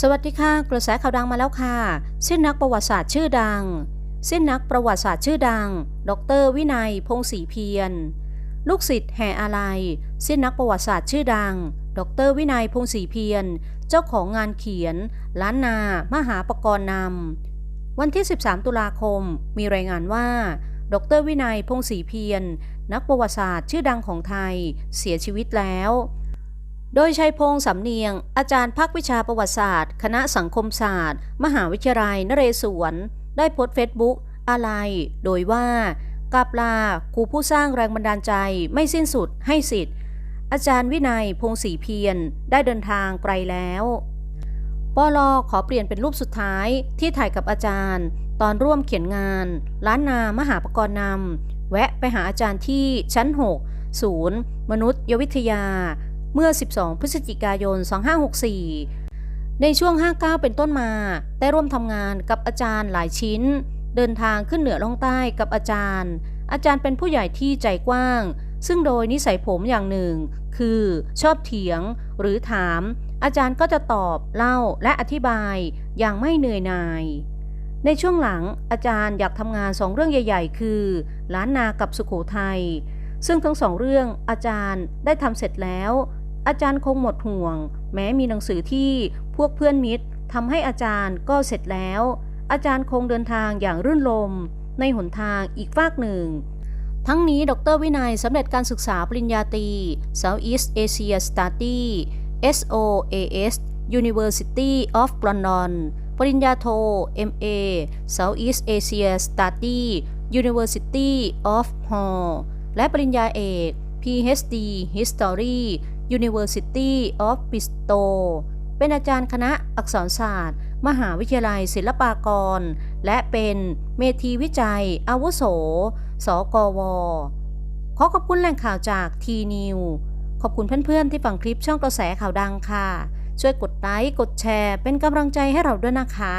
สวัสดีค่ะ กระแสข่าวดังมาแล้วค่ะ สิ้นนักประวัติศาสตร์ชื่อดัง สิ้นนักประวัติศาสตร์ชื่อดัง ดร วินัย พงศรีเพียร ลูกศิษย์แห่อาลัยสิ้นนักประวัติศาสตร์ชื่อดัง ดร วินัย พงศรีเพียร เจ้าของงานเขียน ล้านนา มหาปกรณ์นำ วันที่ 13 ตุลาคม มีรายงานว่า ดร วินัย พงศรีเพียร นักประวัติศาสตร์ชื่อดังของไทย เสียชีวิตแล้ว โดยชัยพงษ์สำเนียง อาจารย์ภาควิชาประวัติศาสตร์ คณะสังคมศาสตร์ มหาวิทยาลัยนเรศวร ได้โพสต์เฟซบุ๊กอะไร โดยว่า กาบลาครูผู้สร้างแรงบันดาลใจไม่สิ้นสุดให้สิทธิ์ อาจารย์วินัยพงศรีเพียรได้เดินทางไกลแล้วปลอขอเปลี่ยนเป็นรูปสุดท้ายที่ถ่ายกับอาจารย์ ตอนร่วมเขียนงาน ล้านนามหาปกรณ์นำแวะไปหาอาจารย์ที่ชั้น 6 ศูนย์ มนุษยวิทยา เมื่อ 12 พฤศจิกายน 2564 ในช่วง 59 เป็นต้นมา ได้ร่วมทำงานกับอาจารย์หลายชิ้น เดินทางขึ้นเหนือล่องใต้กับอาจารย์ อาจารย์เป็นผู้ใหญ่ที่ใจกว้าง ซึ่งโดยนิสัยผมอย่างหนึ่ง คือชอบเถียงหรือถาม อาจารย์ก็จะตอบเล่าและอธิบายอย่างไม่เหนื่อยหน่ายในช่วงหลังอาจารย์อยากทำงานสองเรื่องใหญ่ ๆ คือล้านนากับสุโขทัยซึ่งทั้งสองเรื่องอาจารย์ได้ทำเสร็จแล้ว อาจารย์คงหมดห่วง แม้มีหนังสือที่พวกเพื่อนมิตรทำให้อาจารย์ก็เสร็จแล้ว อาจารย์คงเดินทางอย่างรื่นรมในหนทางอีกฟากหนึ่ง ทั้งนี้ดรวินัยสำเร็จการศึกษาปริญญาตรี Southeast Asia Study SOAS University of London ปริญญาโท MA Southeast Asia Study University of Hall และปริญญาเอก PhD History University of Bristol เป็นอาจารย์คณะอักษรศาสตร์ มหาวิทยาลัยศิลปากร และเป็นเมธีวิจัย อาวุโส สกว ขอขอบคุณแหล่งข่าวจากทีนิวขอบคุณเพื่อนๆที่ฟังคลิปช่องกระแสข่าวดังค่ะ ช่วยกดไลค์กดแชร์เป็นกำลังใจให้เราด้วยนะคะ